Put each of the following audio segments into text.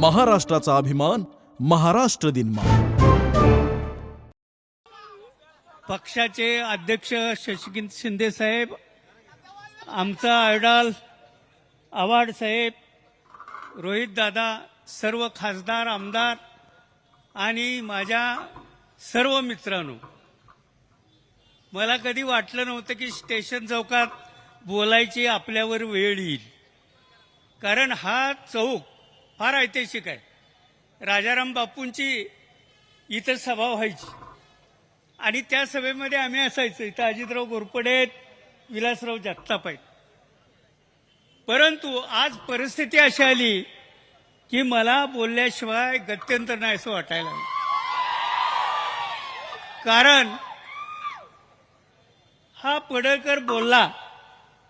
महाराष्ट्राचा अभिमान महाराष्ट्र दिनमा पक्षाचे अध्यक्ष शशिकांत शिंदे साहेब आमचा आयडॉल आव्हाड साहेब रोहित दादा सर्व खासदार आमदार आणि माझ्या सर्व मित्रांनो मला कधी वाटलं नव्हतं की स्टेशन चौकात बोलायची आपल्यावर वेळ येईल. कारण हा चौक फार ऐतिहासिक आहे. राजाराम बापूंची इथं सभा व्हायची. आणि त्या सभेमध्ये आम्ही असायचो. इथं अजितराव घोरपडे आहेत, विलासराव जगताप आहेत. परंतु आज परिस्थिती अशी आली की मला बोलल्याशिवाय गत्यंतर नाही असं वाटायला कारण हा पडळकर बोलला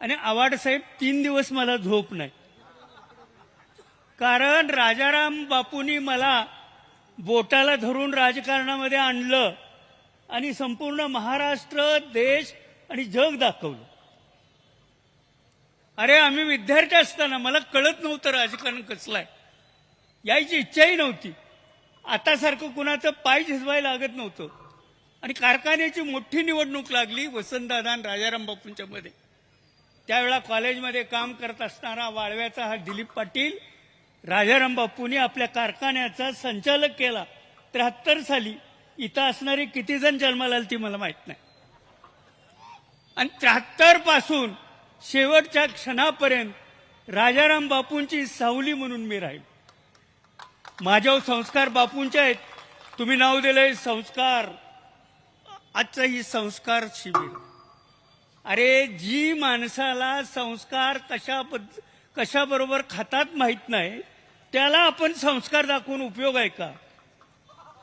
आणि आवाड साहेब तीन दिवस मला झोप नाही. कारण राजाराम बापूंनी मला बोटाला धरून राजकारणामध्ये आणलं आणि संपूर्ण महाराष्ट्र देश आणि जग दाखवलं. अरे आम्ही विद्यार्थी असताना मला कळत नव्हतं राजकारण कसलं आहे. यायची इच्छाही नव्हती. आतासारखं कुणाचं पाय झिजवायला लागत नव्हतं. आणि कारखान्याची मोठी निवडणूक लागली वसंतदादा आणि राजाराम बापूंच्या मध्ये. त्यावेळा कॉलेजमध्ये काम करत असणारा वाळव्याचा हा दिलीप पाटील राजाराम बापूंनी आपल्या कारखान्याचा संचालक केला. त्र्याहत्तर साली इथं असणारे किती जण जन्माला आले ती मला माहीत नाही. आणि त्र्याहत्तरपासून शेवटच्या क्षणापर्यंत राजाराम बापूंची सावली म्हणून मी राहील. माझ्यावर संस्कार बापूंचे आहेत. तुम्ही नाव दिलंय संस्कार. आजचं ही संस्कार शिबिर. अरे जी माणसाला संस्कार कशा पद्ध- कशाबरोबर खातात माहीत नाही. त्याला आपण संस्कार दाखवून उपयोग आहे का?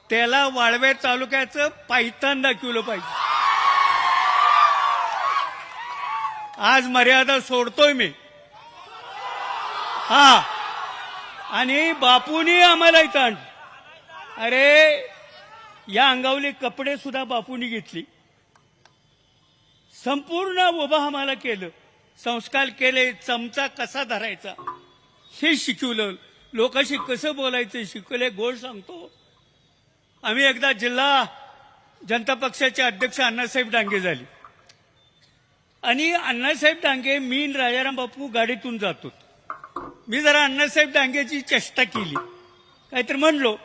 त्याला वाळवे तालुक्याचं पायतान दाखवलं पाहिजे. आज मर्यादा सोडतोय मी. हा. आणि बापूनी आम्हाला इथं अरे या अंगावली कपडे सुद्धा बापूंनी घेतली. संपूर्ण उभा आम्हाला केलं. संस्कार केले चमचा कसा धरायचा? हे शिकवलं. लोकांशी कसं बोलायचं शिकवले. गोड सांगतो. आम्ही एकदा जिल्हा जनता पक्षाचे अध्यक्ष अण्णासाहेब डांगे झाले. आणि अण्णासाहेब डांगे मी राजाराम बापू गाडीतून जातो. मी जरा अण्णासाहेब डांगेची चेष्टा केली. काहीतरी म्हणलो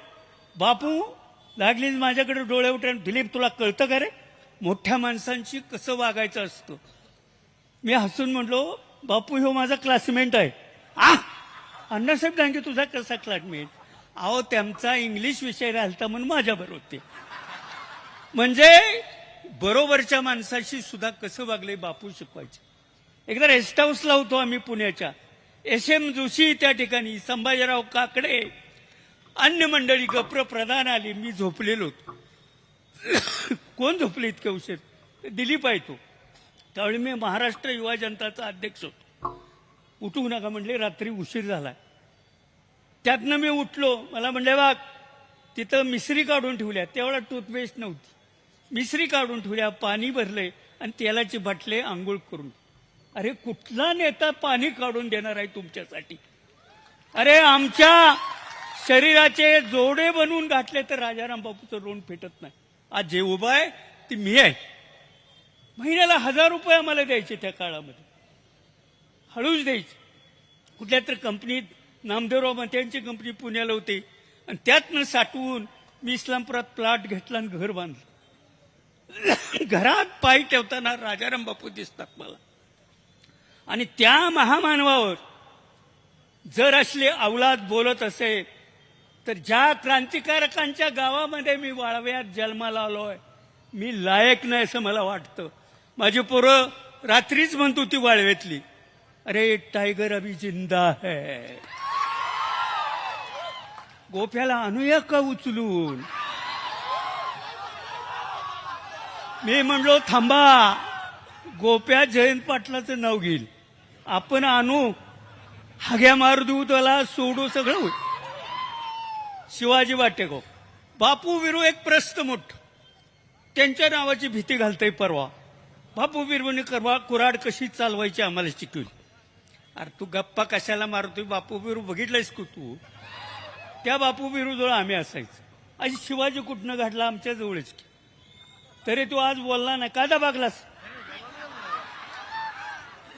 बापू लागलीच माझ्याकडे डोळे उठून दिलीप तुला कळतं का रे? मोठ्या माणसांशी कसं वागायचं असतं? मी हसून म्हटलो बापू ह्यो माझा क्लासमेट आहे. आ? अण्णासाहेब गांधी तुझा कसा क्लासमेट अहो त्यांचा इंग्लिश विषय राहिला म्हणून माझ्याबरोबर होते. म्हणजे बरोबरच्या माणसाशी सुद्धा कसं वागले बापू शिकवायचे? एकदा रेस्ट हाऊसला होतो आम्ही पुण्याच्या. एस एम जोशी त्या ठिकाणी संभाजीराव काकडे अन्य मंडळी गप्र प्रधान आली मी झोपलेलो होतो. कोण झोपले इतके उशीर? दिलीप आहे तो. त्यावेळी मी महाराष्ट्र युवा जनताचा अध्यक्ष होतो. उठू नका म्हणले रात्री उशीर झाला त्यातनं मी उठलो मला म्हणले बा तिथं मिसरी काढून ठेवल्या. तेवढा टूथपेस्ट नव्हती. मिसरी काढून ठेवल्या पाणी भरले आणि तेलाची बाटले आंघोळ करून. अरे कुठला नेता पाणी काढून देणार आहे तुमच्यासाठी? अरे आमच्या शरीराचे जोडे बनवून घातले तर राजाराम बापूचं रोण फेटत नाही. आज जे उभं आहे ती मी आहे. महिन्याला हजार रुपये आम्हाला द्यायचे त्या काळामध्ये. हळूच द्यायचे. कुठल्या तर कंपनीत नामदेवराव मत्यांची कंपनी पुण्याला होती. आणि त्यातनं साठवून मी इस्लामपुरात प्लॉट घेतला आणि घर बांधलं. घरात पाय ठेवताना राजाराम बापू दिसतात मला. आणि त्या महामानवावर जर असले अवलाद बोलत असेल तर ज्या क्रांतिकारकांच्या गावामध्ये मी वाळव्यात जन्माला आलोय मी लायक नाही असं मला वाटतं. माझी पोरं रात्रीच म्हणतो ती वाळवेतली. अरे टायगर अभी जिंदा है. गोफ्याला आणूया का उचलून? मी म्हणलो थांबा गोप्या जयंत पाटलाचं नाव घेईल. आपण आणू हाग्या मार देऊ त्याला सोडू सगळं होईल. शिवाजी वाटेको बापू विरू एक प्रस्त मोठ. त्यांच्या नावाची भीती घालतय परवा. बापू बिरवणी करवा कुराड कशी चालवायची आम्हाला शिकवली. अरे तू गप्पा कशाला मारतोय बापू बिरू बघितलंयस का तू? त्या बापू बिरूजवळ आम्ही असायचं. आज शिवाजी कुठनं घडला आमच्या जवळच तरी तू आज बोलला नाही का दाबागलास?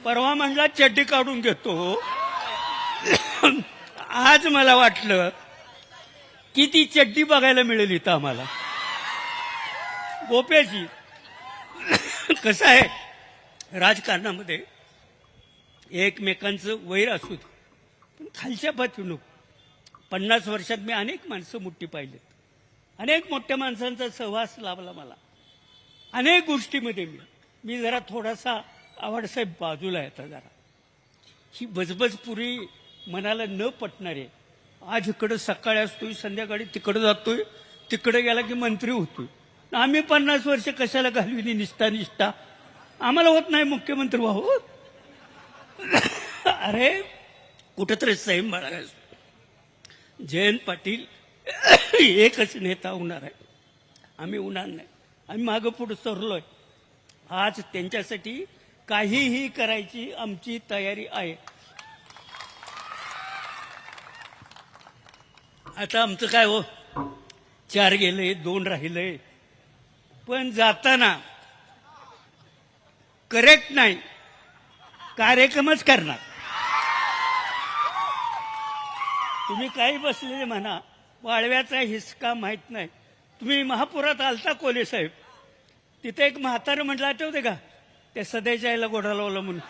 परवा म्हणला चड्डी काढून घेतो. आज मला वाटलं की ती चड्डी बघायला मिळेल इथं आम्हाला. गोप्याची कसं आहे राजकारणामध्ये एकमेकांचं वैर असू दे पण खालच्या पातळी नको पन्नास वर्षात मी अनेक माणसं मोठी पाहिलेत. अनेक मोठ्या माणसांचा सहवास लाभला मला. अनेक गोष्टीमध्ये मी मी जरा थोडासा आवडसाहेब बाजूला येता जरा. ही बजबजपुरी मनाला न पटणारे आज इकडं सकाळी असतोय संध्याकाळी तिकडं जातोय तिकडे गेला की मंत्री होतोय. आम्ही पन्नास वर्ष कशाला घालविली निष्ठा निष्ठा? आम्हाला होत नाही मुख्यमंत्री व्हावं अरे कुठंतरी सैम बाळगायचो जयंत पाटील एकच नेता होणार आहे. आम्ही होणार नाही. आम्ही मागं पुढे सरलोय. आज त्यांच्यासाठी काहीही करायची आमची तयारी आहे. आता आमचं काय हो? चार गेले दोन राहिले. पण जाताना करेक्ट नाही कार्यक्रमच करणार. तुम्ही काही बसलेले म्हणा वाळव्याचा हिसका माहीत नाही. तुम्ही महापुरात आलता कोले साहेब. तिथे एक म्हातारं म्हटलं आठवते का? त्या सदैच्या आईला गोडा लावला म्हणून.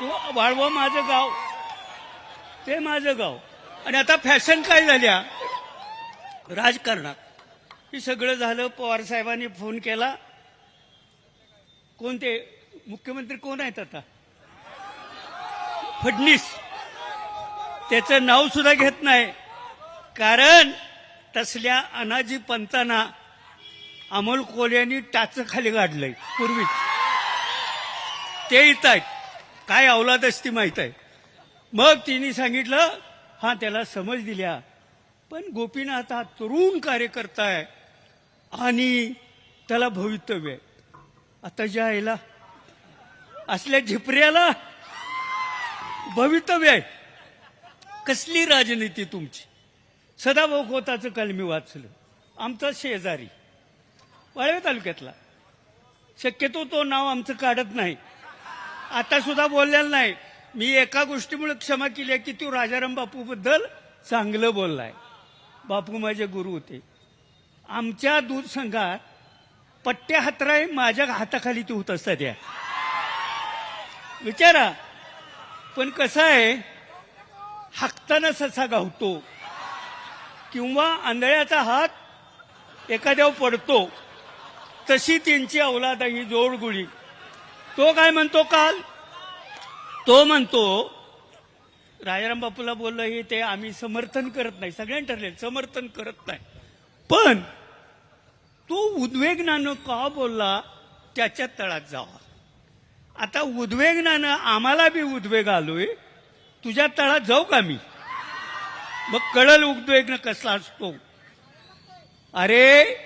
तो वाळवा माझं गाव. ते माझं गाव. आणि आता फॅशन काय झाल्या? राजकारणात. हे सगळं झालं पवार साहेबांनी फोन केला. कोणते? मुख्यमंत्री कोण आहेत आता? फडणीस त्याचं नाव सुद्धा घेत नाही. कारण तसल्या अनाजी पंतांना अमोल कोल्यांनी टाच खाली काढलंय पूर्वीच. ते येत आहेत. काय अवलाद असती माहीत आहे. मग तिने सांगितलं हा त्याला समज दिल्या. पण गोपीनाथ हा तरुण कार्यकर्ता आहे. आणि त्याला भवितव्य आहे. आता ज्या आईला असल्या झिपऱ्याला भवितव्य आहे. कसली राजनीती तुमची? सदाभाऊ खोताचं काल मी वाचलं. आमचा शेजारी वाळवे तालुक्यातला. शक्यतो तो नाव आमचं काढत नाही. आता सुद्धा बोललेला नाही. मी एका गोष्टीमुळे क्षमा केली आहे की तू राजाराम बापूबद्दल चांगलं बोललाय. बापू माझे गुरु होते. आमच्या दूध संघात पट्ट्या हातराय माझ्या हाताखाली ते होत असतात या विचारा. पण कसं आहे हाकताना ससा गावतो. किंवा आंधळ्याचा हात एखाद्यावर पडतो तशी त्यांची अवलाद ही जोडगुळी. तो काय म्हणतो काल? तो म्हणतो राजाराम बापूला बोललं हे ते आम्ही समर्थन करत नाही. सगळ्यांनी ठरले समर्थन करत नाही. पण तो उद्वेगनानं का बोलला? त्याच्या तळात जावा. आता उद्वेगनानं आम्हाला बी उद्वेग आलोय. तुझ्या तळात जाऊ का मी? मग कळल उद्वेगनं कसला असतो? अरे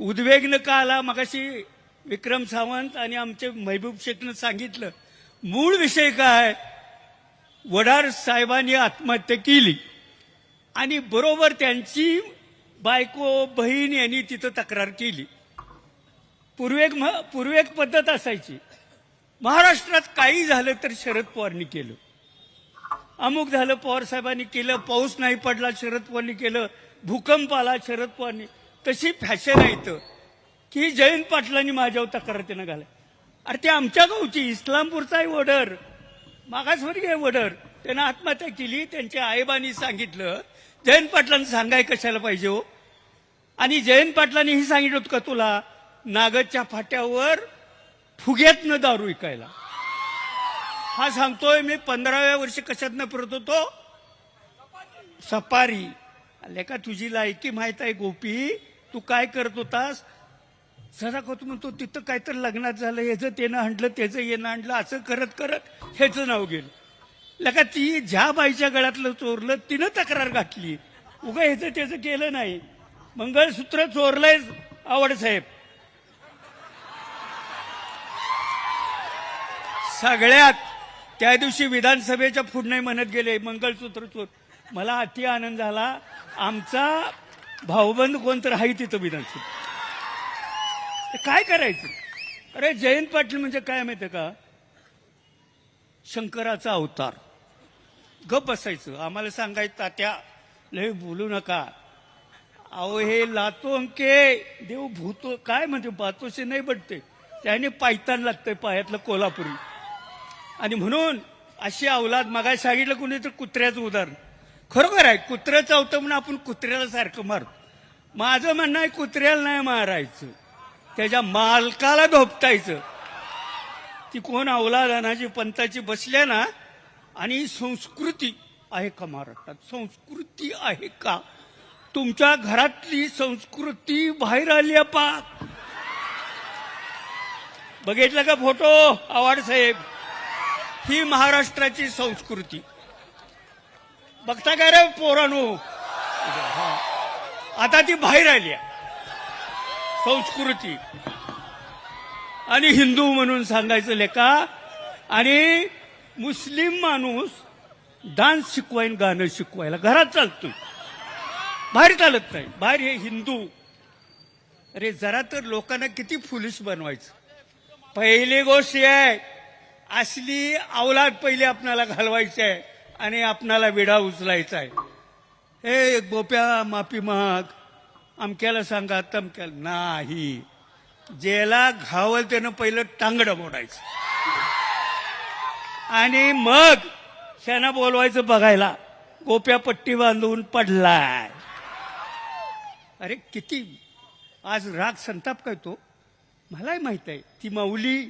उद्वेगनं का आला? मगाशी विक्रम सावंत आणि आमचे महबूब शेखनं सांगितलं मूळ विषय काय? वडार साहेबांनी आत्महत्या केली. आणि बरोबर त्यांची बायको बहीण यांनी तिथं तक्रार केली. पूर्वेक पूर्वेक पद्धत असायची. महाराष्ट्रात काही झालं तर शरद पवारनी केलं. अमुक झालं पवार साहेबांनी केलं पाऊस नाही पडला शरद पवारनी केलं भूकंप आला शरद पवारनी. तशी फॅशन आहे तर की जयंत पाटलांनी माझ्यावर तक्रार त्यानं घालाय. अरे ते आमच्या गावची इस्लामपूरचा आहे वडर मागासवर्गीय आहे वडर त्यानं आत्महत्या केली त्यांच्या आईबांनी सांगितलं. जयंत पाटलांना सांगाय कशाला पाहिजे हो? आणि जयंत पाटलांनीही सांगितलं होतं का तुला? नागदच्या फाट्यावर फुग्यातनं दारू विकायला. हा सांगतोय मी पंधराव्या वर्षी कशातनं परत होतो? सफारी आले का तुझी लायकी माहीत आहे गोपी? तू काय करत होतास? सदा तू म्हणतो तिथं काहीतरी लग्नात झालं ह्याचं तेनं आणलं त्याचं येणं आणलं असं करत करत ह्याचं नाव गेलं. लका ती ज्या बाईच्या गळ्यातलं चोरलं तिनं तक्रार घातली उगा ह्याचं त्याचं केलं नाही. मंगळसूत्र चोरलंय आवडसाहेब सगळ्यात त्या दिवशी विधानसभेच्या पुढणे म्हणत गेले मंगळसूत्र चोर. मला अति आनंद झाला. आमचा भाऊबंद कोणतर आहे तिथं विधानसभा काय करायचं? अरे जयंत पाटील म्हणजे काय माहितीये का? शंकराचा अवतार. गप बसायचं. आम्हाला सांगायचं तात्या लय बोलू नका. अहो हे लातो अंके देव भूतो काय म्हणते बातोशी नाही बटते त्याने पायतान लागतंय पायातलं कोल्हापुरी. आणि म्हणून अशी अवलाद मगाय सांगितलं कुणी तर कुत्र्याचं उदाहरण. खरोखर आहे कुत्रं चावतं म्हणून आपण कुत्र्याला सारखं मारतो माझं म्हणणं आहे कुत्र्याला नाही मारायचं. त्याच्या मालकाला धोपटायचं. ती कोण अवलाद अनाजी पंताची बसल्या ना आणि संस्कृती आहे का महाराष्ट्रात? संस्कृती आहे का? तुमच्या घरातली संस्कृती बाहेर आली आहे पा बघितलं का फोटो? आवाड साहेब. ही महाराष्ट्राची संस्कृती. बघता का रे पोरानो? आता ती बाहेर आली आहे. संस्कृती. आणि हिंदू म्हणून सांगायचं लेका आणि मुस्लिम माणूस डान्स शिकवायन गाणं शिकवायला घरात चालतोय. बाहेर चालत नाही. बाहेर हे हिंदू. अरे जरा तर लोकांना किती फुलिश बनवायचं. पहिली गोष्ट आहे असली अवलाद पहिले आपणाला घालवायची आहे आणि आपणाला विडा उचलायचा आहे. हे गोप्या माफी माग. अमक्याला सांगा तमक्याला नाही. ज्याला घावल त्यानं पहिलं टांगडं मोडायचं. आणि मग त्यांना बोलवायचं बघायला गोप्या पट्टी बांधून पडलाय. अरे किती? आज राग संताप करतो. मलाही माहीत आहे. ती माऊली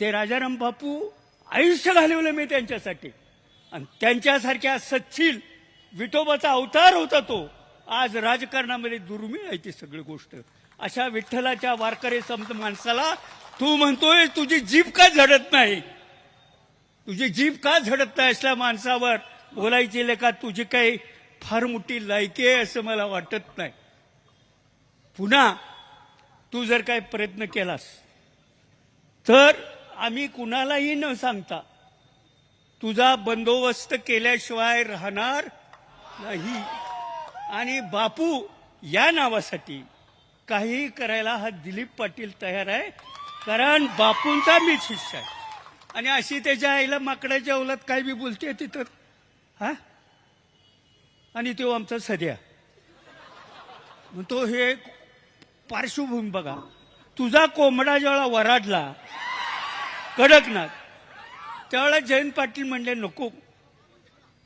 ते राजाराम बापू आयुष्य घालवलं मी त्यांच्यासाठी. आणि त्यांच्यासारख्या सच्चिल विठोबाचा अवतार होता तो. आज राजकारणामध्ये दुर्मिळ आहे ती सगळी गोष्ट. अशा विठ्ठलाच्या वारकरी समज माणसाला तू म्हणतोय तुझी जीभ का झडत नाही? तुझी जीभ का झडत नाही असल्या माणसावर बोलायची लेखा तुझी काही फार मोठी लायकी आहे असं मला वाटत नाही. पुन्हा तू जर काय प्रयत्न केलास तर आम्ही कुणालाही न सांगता तुझा बंदोबस्त केल्याशिवाय राहणार नाही. आणि बापू या नावासाठी काही करायला हा दिलीप पाटील तयार आहे कारण बापूंचा मीच शिष्य आहे. आणि अशी त्याच्या आईला माकडाच्या औलात काय बी बोलते तिथं? हा? आणि तो आमचा सध्या. तो हे पार्श्वभूमी बघा. तुझा कोंबडा जेव्हा वराडला कडकनाथ त्यावेळेला जयंत पाटील म्हणले नको.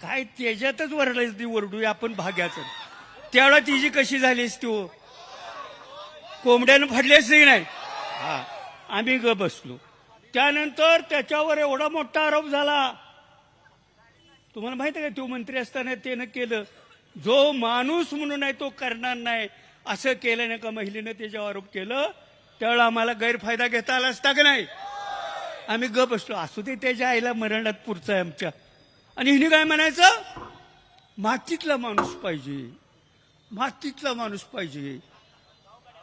काय त्याच्यातच वरडायच ती वरडूया आपण भाग्याचं. त्यावेळेला तिची कशी झालीस तू? कोंबड्यानं फाडलीच नाही? हा. आम्ही ग बसलो. त्यानंतर त्याच्यावर एवढा मोठा आरोप झाला. तुम्हाला माहिती आहे का तो मंत्री असताना त्यानं केलं. जो माणूस म्हणून आहे तो करणार नाही. असं केल्याने का महिलेनं त्याच्यावर आरोप केलं त्यावेळेला आम्हाला गैरफायदा घेता आला असता का नाही? आम्ही ग बसलो. असू दे त्याच्या आईला मरणात पुरचं आहे आमच्या. आणि हिने काय म्हणायचं? मातीतला माणूस पाहिजे. मातीतला माणूस पाहिजे.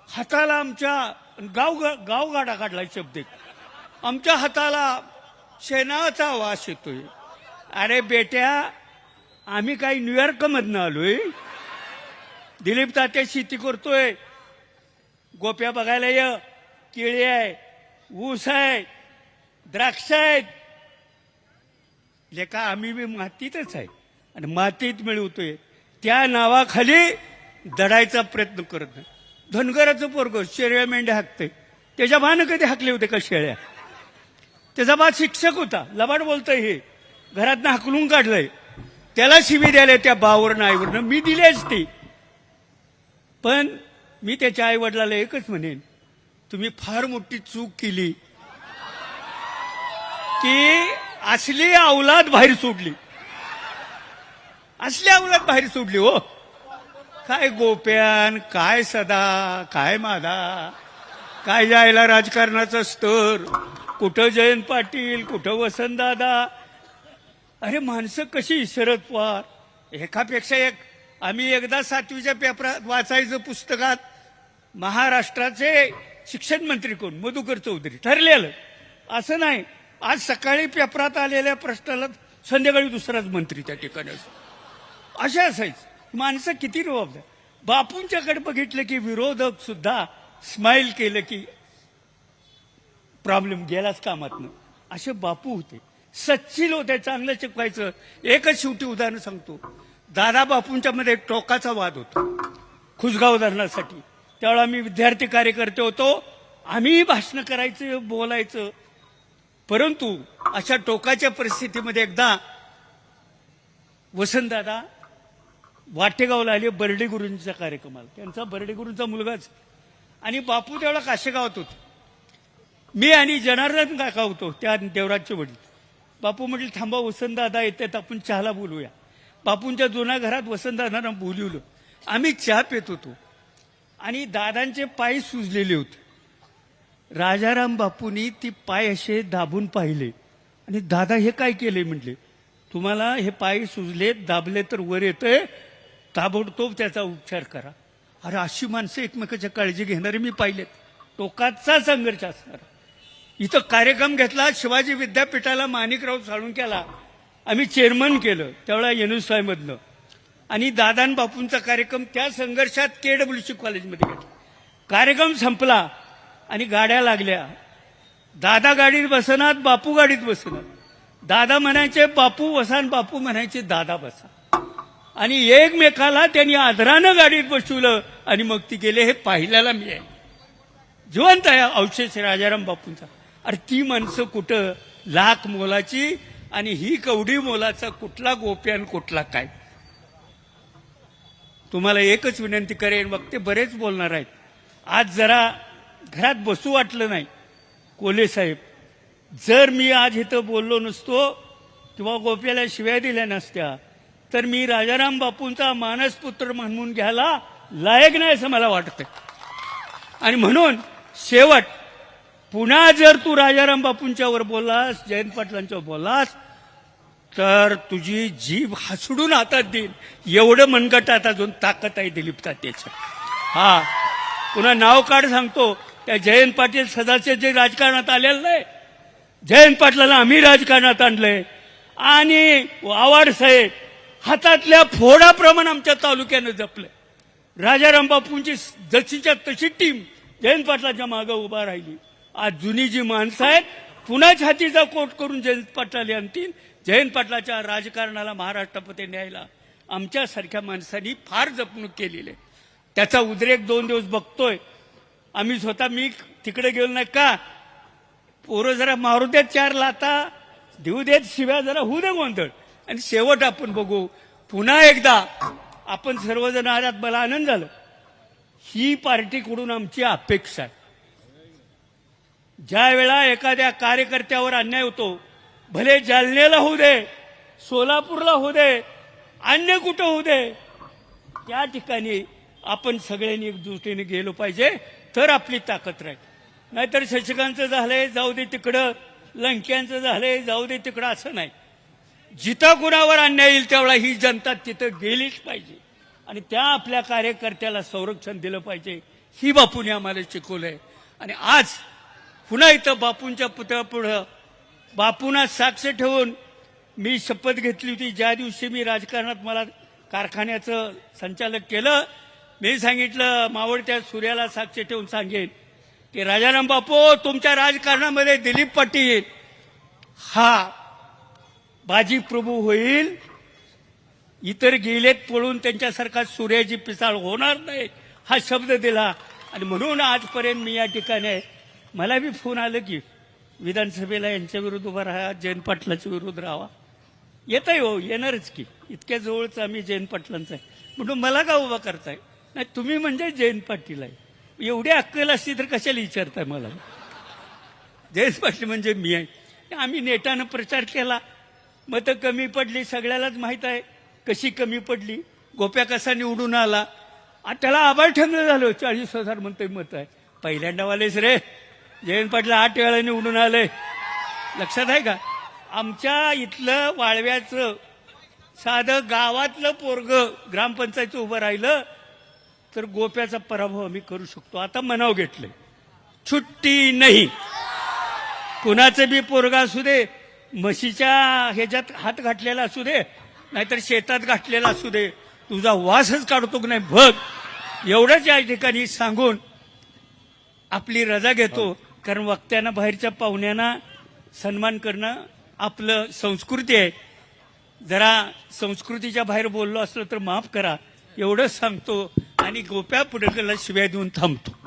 हाताला आमच्या गाव गावगाडा काढला शब्द एक. आमच्या हाताला शेणाचा वास येतोय. अरे बेट्या आम्ही काही न्यूयॉर्कमधनं आलोय. दिलीप तात्या शेती करतोय. गोप्या बघायला ये. केळी आहे ऊस आहे द्राक्ष आहेत. लेखा आम्ही बी मातीतच आहे. आणि मातीत मिळवतोय. त्या नावाखाली दडायचा प्रयत्न करत नाही. धनगराचं पोरग शेळ्या मेंढ्या हाकते त्याच्या भानं कधी हाकले होते का शेळ्या? त्याचा बा शिक्षक होता. लबाड बोलतोय हे. घरातनं हाकलून काढलंय. त्याला शिवी द्यायला त्या बावरनं आईवरनं मी दिली असती. पण मी त्याच्या आई वडिलाला एकच म्हणेन तुम्ही फार मोठी चूक केली. की असली अवलाद बाहेर सोडली. असली अवलाद बाहेर सोडली हो. काय गोप्यान काय सदा काय मादा काय जायला राजकारणाचा स्तर कुठं जयंत पाटील कुठं वसंतदादा. अरे माणसं कशी शरद पवार एकापेक्षा एक आम्ही एकदा सातवीच्या पेपरात वाचायचं पुस्तकात महाराष्ट्राचे शिक्षण मंत्री कोण? मधुकर चौधरी. ठरलेलं. असं नाही. आज सकाळी पेपरात आलेल्या प्रश्नाला संध्याकाळी दुसराच मंत्री त्या ठिकाणी असतो. अशा असायचं. माणसं किती जबाबदार. बापूंच्याकडे बघितलं की विरोधक सुद्धा स्माईल केलं की प्रॉब्लेम गेलाच कामातनं. असे बापू होते. सच्चिल होते चांगलं शिकवायचं. एकच शेवटी उदाहरण सांगतो. दादा बापूंच्या मध्ये टोकाचा वाद होता. खुसगाव धरणासाठी. त्यावेळा आम्ही विद्यार्थी कार्यकर्ते होतो. आम्ही भाषण करायचं बोलायचं. परंतु अशा टोकाच्या परिस्थितीमध्ये एकदा वसंतदादा वाटेगावला आले बर्डे गुरूंच्या कार्यक्रमाला. त्यांचा बर्डे गुरूंचा मुलगाच. आणि बापू त्यावेळा काशेगावात होते. मी आणि जनार्दन काका होतो त्या देवराजचे वडील. बापू म्हटले थांबा वसंतदादा येतात आपण चहाला बोलूया. बापूंच्या जुन्या घरात वसंतदादांना बोलवलं. आम्ही चहा पित होतो. आणि दादांचे पाय सुजलेले होते. राजाराम बापूंनी ती पाय असे दाबून पाहिले. आणि दादा हे काय केले म्हटले? तुम्हाला हे पाय सुजले दाबले तर वर येतंय. ताबडतोब त्याचा उपचार करा. अरे अशी माणसं एकमेकाच्या काळजी घेणारे मी पाहिलेत टोकाचा संघर्ष असणार. इथं कार्यक्रम घेतला शिवाजी विद्यापीठाला माणिकराव साळुंक्याला आम्ही चेअरमन केलं त्यावेळेला एनुसायमधनं आणि दादान बापूंचा कार्यक्रम त्या संघर्षात के केडब्ल्यूसी कॉलेजमध्ये घेतला. कार्यक्रम संपला आणि गाड्या लागल्या. दादा गाडीत बसनात बापू गाडीत बसनात. दादा म्हणायचे बापू वसान बापू म्हणायचे दादा बसा. आणि एकमेकाला त्यांनी आदरानं गाडीत बसवलं आणि मग ती गेले हे पाहिल्याला मी आहे. जिवंत आहे अवशेष राजाराम बापूंचा. अरे ती माणसं कुठं? लाख मोलाची आणि ही कवडी मोलाचा कुठला गोप्यान कुठला काय? तुम्हाला एकच विनंती करेन मग ते बरेच बोलणार आहेत. आज जरा घरात बसू वाटलं नाही कोले साहेब. जर मी आज इथं बोललो नसतो किंवा गोप्याला शिव्या दिल्या नसत्या तर मी राजाराम बापूंचा मानसपुत्र म्हणून घ्यायला लायक नाही असं मला वाटतं आणि म्हणून शेवट पुन्हा जर तू राजाराम बापूंच्यावर बोललास जयंत पाटलांच्यावर बोललास तर तुझी जीभ हसडून हातात देईल एवढं मनगटात अजून ताकद आहे दिलीप तात्याच्या हा. पुन्हा नाव काढ सांगतो. त्या जयंत पाटील सदाचे जे राजकारणात आलेलं नाही जयंत पाटलाला आम्ही राजकारणात आणलंय. आणि आवाड साहेब हातातल्या फोडाप्रमाणे आमच्या तालुक्यानं जपलंय. राजाराम बापूंची जशीच्या तशी टीम जयंत पाटलाच्या मागं उभा राहिली. आज जुनी जी माणसं आहेत पुन्हा छातीचा कोट करून जयंत पाटलाला आणतील. जयंत पाटलाच्या राजकारणाला महाराष्ट्रपती न्यायला आमच्यासारख्या माणसांनी फार जपणूक केलेली आहे. त्याचा उद्रेक दोन दिवस बघतोय. आम्ही स्वतः मी तिकडे गेलो नाही का? पोरं जरा मारू देत चार लाता देऊ देत शिव्या जरा होऊ दे गोंधळ. आणि शेवट आपण बघू पुन्हा एकदा आपण सर्वजण आल्यात मला आनंद झाला. ही पार्टीकडून आमची अपेक्षा आहे. ज्या वेळा एखाद्या कार्यकर्त्यावर अन्याय होतो भले जालन्याला होऊ दे सोलापूरला होऊ दे अन्य कुठं होऊ दे त्या ठिकाणी आपण सगळ्यांनी एकजुटीने गेलो पाहिजे तर आपली ताकद राहील. नाहीतर शशिकांतचं झालंय जाऊ दे तिकडं लंक्यांचं झालंय जाऊ दे तिकडं असं नाही. जिथं कुणावर अन्याय येईल तेवढा ही जनता तिथं गेलीच पाहिजे. आणि त्या आपल्या कार्यकर्त्याला संरक्षण दिलं पाहिजे ही बापूने आम्हाला शिकवलंय. आणि आज पुन्हा इथं बापूंच्या पुतळ्यापुढं बापूंना साक्ष ठेवून मी शपथ घेतली होती. ज्या दिवशी मी राजकारणात मला कारखान्याचं संचालक केलं मी सांगितलं मावळत्या सूर्याला साक्ष ठेवून सांगेन की राजाराम बापू तुमच्या राजकारणामध्ये दिलीप पाटील हा बाजी प्रभू होईल. इतर गेलेत पळून त्यांच्यासारखा सूर्याची पिसाळ होणार नाही. हा शब्द दिला. आणि म्हणून आजपर्यंत मी या ठिकाणी मला बी फोन आलं की विधानसभेला यांच्या विरुद्ध उभा राहा जयंत पाटलाच्या विरुद्ध राहावा येत आहे हो येणारच की. इतक्या जवळच आम्ही जयंत पाटलांचा आहे. म्हणून मला का उभा करताय? नाही तुम्ही म्हणजे जयंत पाटील आहे. एवढी अक्कल असती तर कशाला विचारताय मला? जयंत पाटील म्हणजे मी आहे. आम्ही नेटानं प्रचार केला. मतं कमी पडली सगळ्यालाच माहीत आहे. कशी कमी पडली? गोप्या कसा निवडून आला? आ, त्याला आभार ठेवलं झालं. चाळीस हजार म्हणतोय मत आहे. पहिल्यांदावालेच रे. जयंत पाटील आठ वेळा निवडून आलंय लक्षात आहे का? आमच्या इथलं वाळव्याचं साधं गावातलं पोरग ग्रामपंचायत उभं राहिलं तर गोप्याचा पराभव आम्ही करू शकतो. आता मनाव घेतले छुट्टी नाही. कुणाचं बी पोरगा असू दे म्हशीच्या ह्याच्यात हात घातलेला असू दे नाहीतर शेतात घातलेला असू दे तुझा वासच काढतो की नाही बघ. एवढंच या ठिकाणी सांगून आपली रजा घेतो. कारण वक्त्यांना बाहेरच्या पाहुण्यांना सन्मान करणं आपलं संस्कृती आहे. जरा संस्कृतीच्या बाहेर बोललो असलं तर माफ करा. एवढंच सांगतो आणि गोप्या पुढेला शिव्या देऊन थांबतो.